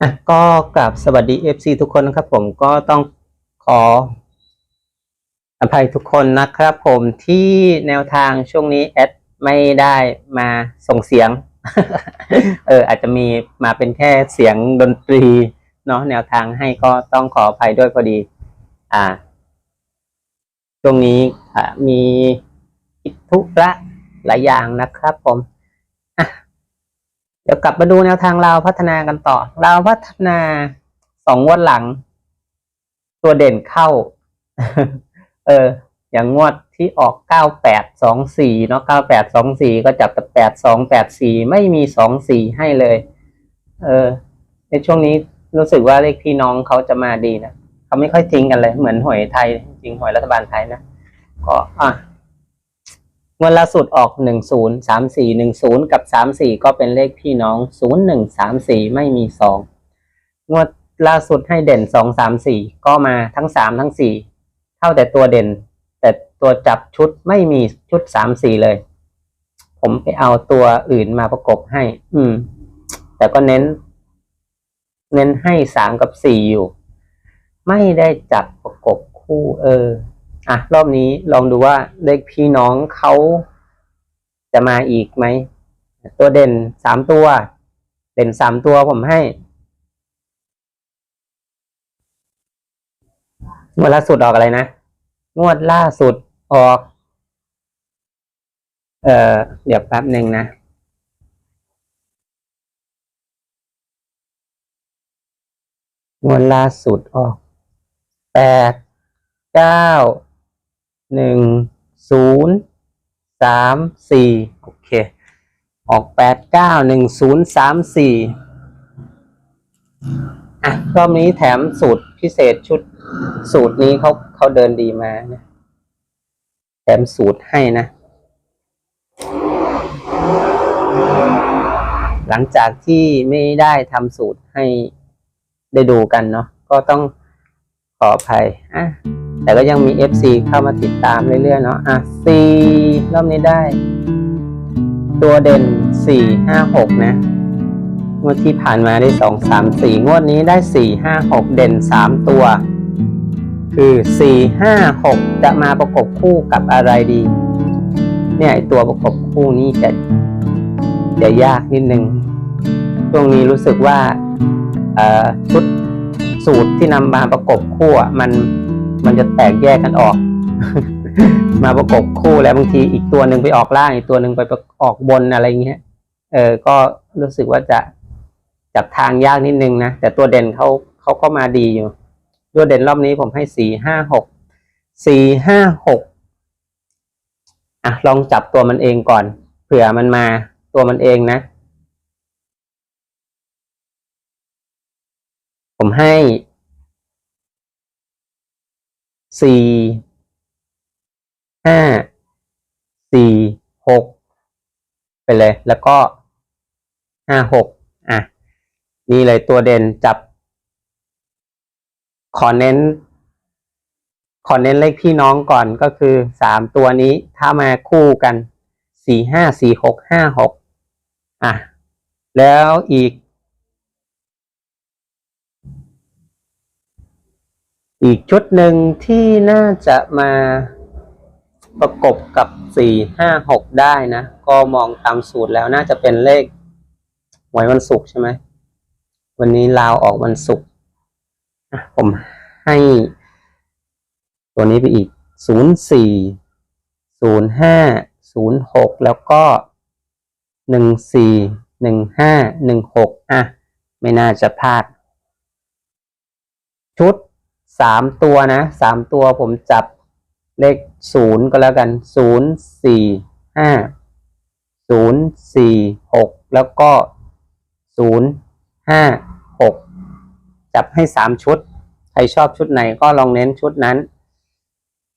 อะก็กราบสวัสดี FC ทุกคนนะครับผมก็ต้องขออภัยทุกคนนะครับผมที่แนวทางช่วงนี้แอดไม่ได้มาส่งเสียง เอออาจจะมีมาเป็นแค่เสียงดนตรีเนาะแนวทางให้ก็ต้องขออภัยด้วยพอดี อ่า ช่วงนี้อ่ามีกิจธุระหลายอย่างนะครับผม ดี๋ยวกลับมาดูแนวทางเราพัฒนากันต่อ เราพัฒนาสองงวดหลัง ตัวเด่นเข้า เออ อย่างงวดที่ออกเก้าแปดสองสี่เนาะเก้าแปดสองสี่ก็จับแต่แปดสองแปดสี่ไม่มีสองสี่ให้เลย เออ ในช่วงนี้รู้สึกว่าเลขพี่น้องเขาจะมาดีนะเขาไม่ค่อยทิ้งกันเลย เหมือนหวยไทย จริงหวยรัฐบาลไทยนะก็อะ วดล่าสุดออกหนึ่งศูนย์สามสี่หนึ่งศูนย์กับสามสี่ก็เป็นเลขพี่น้องศูนย์หนึ่งสามสี่ไม่มีสองงวดล่าสุดให้เด่นสองสามสี่ก็มาทั้งสามทั้งสี่เท่าแต่ตัวเด่น แต่ตัวจับชุดไม่มีชุดสามสี่เลย ผมไปเอาตัวอื่นมาประกบให้ อืม แต่ก็เน้น เน้นให้สามกับสี่อยู่ ไม่ได้จับประกบคู่เออ อะรอบนี้ลองดูว่าเลขพี่น้องเขาจะมาอีกไหม ตัวเด่นสามตัว เด่นสามตัวผมให้งวดล่าสุดออกอะไรนะงวดล่าสุดออก เอ่อ เดี๋ยวแป๊บหนึ่งนะงวดล่าสุดออกแปดเก้า หนึ่งศูนย์สามสี่โอเค ออกแปดเก้าหนึ่งศูนย์สามสี่อะรอบนี้แถมสูตรพิเศษชุดสูตรนี้เขาเขาเดินดีมานะแถมสูตรให้นะ หลังจากที่ไม่ได้ทำสูตรให้ได้ดูกันเนาะก็ต้องขออภัยอะ แต่ก็ยังมี FC เข้ามาติดตามเรื่อยๆเนาะอะสี่รอบนี้ได้ ตัวเด่นสี่ห้าหกนะงวดที่ผ่านมาได้สองสามสี่งวดนี้ได้สี่ห้าหกเด่นสามตัว คือสี่ห้าหกจะมาประกบคู่กับอะไรดี เนี่ยไอตัวประกบคู่นี้จะจะยากนิดนึงช่วงนี้รู้สึกว่าอ่อชุดสูตรที่นำมาประกบคู่มัน มันจะแตกแยกกันออก มาประกบคู่แล้วบางทีอีกตัวหนึ่งไปออกล่างอีกตัวหนึ่งไปออกบนอะไรเงี้ย เออก็รู้สึกว่าจะจับทางยากนิดนึงนะแต่ตัวเด่นเขาเขาก็มาดีอยู่ ตัวเด่นรอบนี้ผมให้สี่ห้าหกสี่ห้าหกอะลองจับตัวมันเองก่อน เผื่อมันมาตัวมันเองนะ ผมให้ สี่ห้าสี่หกไปเลย แล้วก็ห้าหกอะ นี่เลยตัวเด่นจับ ขอเน้น ขอเน้นเลขพี่น้องก่อนก็คือสามตัวนี้ถ้ามาคู่กันสี่ห้าสี่หกห้าหกอะ แล้วอีก อีกชุดหนึ่งที่น่าจะมาประกบกับสี่ห้าหกได้นะ ก็มองตามสูตรแล้วน่าจะเป็นเลขหวยวันศุกร์ใช่ไหม วันนี้ลาวออกวันศุกร์ผมให้ตัวนี้ไปอีกศูนย์สี่ศูนย์ห้าศูนย์หกแล้วก็หนึ่งสี่หนึ่งห้าหนึ่งหกอะ ไม่น่าจะพลาด ชุด สามตัวนะสามตัวผมจับเลขศูนย์ก็แล้วกันศูนย์สี่ห้าศูนย์สี่หกแล้วก็ศูนย์ห้าหกจับให้สามชุด ใครชอบชุดไหนก็ลองเน้นชุดนั้น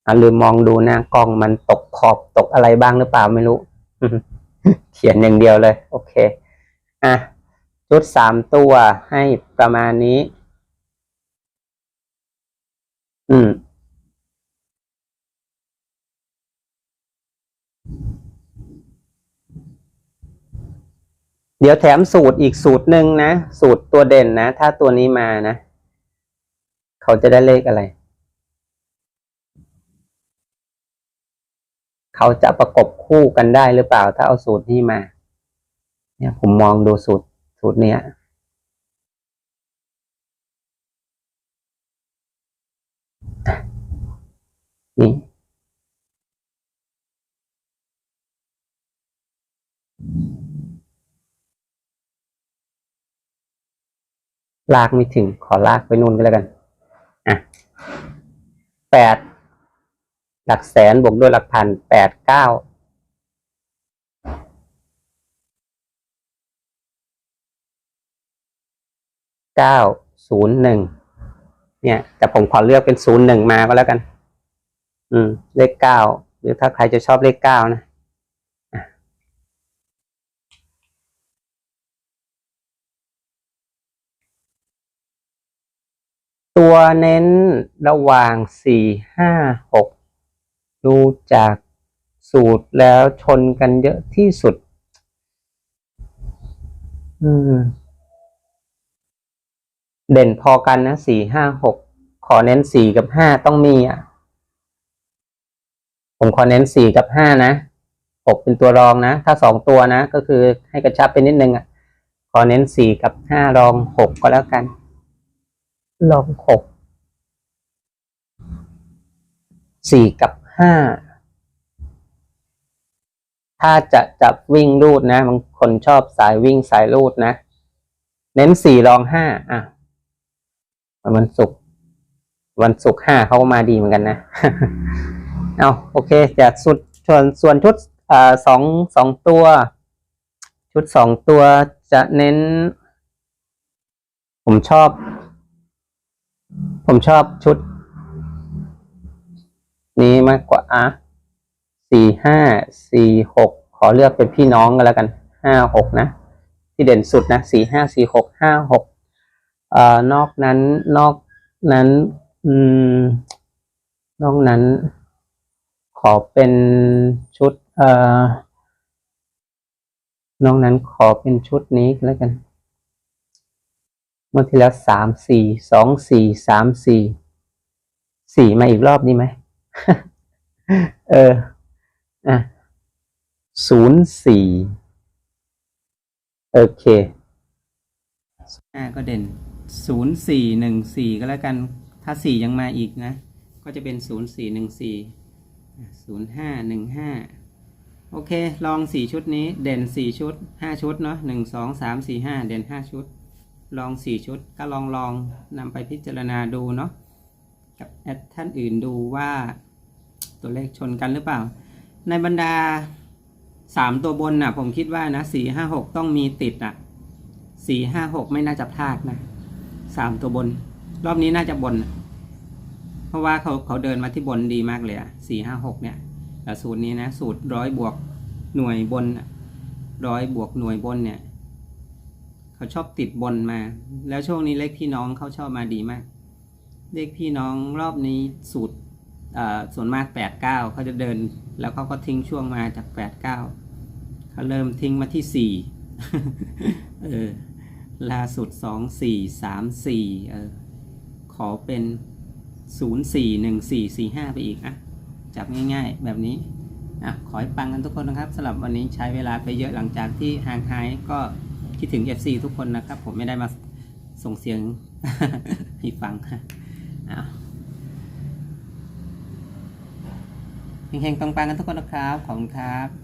อลืมมองดูหนะกล้องมันตกขอบตกอะไรบ้างหรือเปล่าไม่รู้ เขียนอย่างเดียวเลย โอเค อะ ชุดสามตัวให้ประมาณนี้ อืมเดี๋ยวแถมสูตรอีกสูตรหนึ่งนะ สูตรตัวเด่นนะ ถ้าตัวนี้มานะ เขาจะได้เลขอะไร เขาจะประกบคู่กันได้หรือเปล่า ถ้าเอาสูตรนี้มา เนี่ยผมมองดูสูตรสูตรเนี้ยอะ นี่ลากไม่ถึง ขอลากไปนู่นก็แล้วกัน อะแปดหลักแสนบวกด้วยหลักพันแปดเก้าเก้าศูนย์หนึ่ง เนี่ย แต่ผมขอเลือกเป็นศูนย์หนึ่งมาก็แล้วกัน อืม เลขเก้าหรือถ้าใครจะชอบเลขเก้านะตัวเน้นระหว่างสี่ห้าหกดูจากสูตรแล้วชนกันเยอะที่สุด อืม เด่นพอกันนะสี่ห้าหกขอเน้นสี่กับห้าต้องมีอะ ผมขอเน้นสี่กับห้านะหกเป็นตัวรองนะ ถ้าสองตัวนะ ก็คือให้กระชับไปนิดนึงอะ ขอเน้นสี่กับห้ารองหกก็แล้วกันลองหกสี่กับห้าถ้าจะจับวิ่งรูดนะบางคนชอบสายวิ่งสายรูดนะ เน้นสี่รองห้าอะ วันศุกร์วันศุกร์ห้าเขาก็มาดีเหมือนกันนะ เอาโอเคจากสุดส่วนส่วนชุดอ่าสองสองตัว ชุดสองตัวจะเน้น ผมชอบ ผมชอบชุด นี้มากกว่าอะสี่ห้าสี่หกขอเลือกเป็นพี่น้องกันแล้วกันห้าหกนะ ที่เด่นสุดนะสี่ห้าสี่หกห้าหก อนอกนั้นนอกนั้น อืม นอกนั้น ขอเป็นชุด เอ่อนอกนั้นขอเป็นชุดนี้แล้วกัน เมื่อที่แล้วสามสี่สองสี่สามสี่สี่มาอีกรอบดีไหมเอออะศูนย์สี่โอเคห้าก็เด่น ศูนย์สี่หนึ่งสี่ก็แล้วกัน ถ้าสี่ยังมาอีกนะ ก็จะเป็นศูนย์สี่หนึ่งสี่ศูนย์ห้าหนึ่งห้าโอเค ลองสี่ชุดนี้ เด่นสี่ชุดห้าชุดเนาะหนึ่งสองสามสี่ห้าเด่นห้าชุด ลองสี่ชุด ก็ลองลองนำไปพิจารณาดูเนาะ กับแอดท่านอื่นดูว่าตัวเลขชนกันหรือเปล่า ในบรรดาสามตัวบนน่ะ ผมคิดว่านะสี่ห้าหกต้องมีติดอะสี่ห้าหกไม่น่าจะพลาดนะ สามตัวบน รอบนี้น่าจะบน เพราะว่าเขาเขาเดินมาที่บนดีมากเลยอะสี่ห้าหกเนี่ยแต่สูตรนี้นะ สูตรร้อยบวกหน่วยบนร้อยบวกหน่วยบนเนี่ย เขาชอบติดบนมา แล้วช่วงนี้เลขพี่น้องเขาชอบมาดีมาก เลขพี่น้องรอบนี้สูตรส่วนมากแปดเก้าเขาจะเดิน แล้วเขาก็ทิ้งช่วงมาจากแปดเก้าเขาเริ่มทิ้งมาที่สี่เออ ล่าสุดสองสี่สามสี่เออขอเป็นศูนย์สี่หนึ่งสี่สี่ห้าไปอีกอะจับง่ายๆแบบนี้อะขอให้ปังกันทุกคนนะครับสำหรับวันนี้ใช้เวลาไปเยอะหลังจากที่ห่างหายก็คิดถึง FC ทุกคนนะครับ ผมไม่ได้มาส่งเสียงให้ฟังอ้าวเฮงๆปังๆกันทุกคนนะครับ ขอบคุณครับ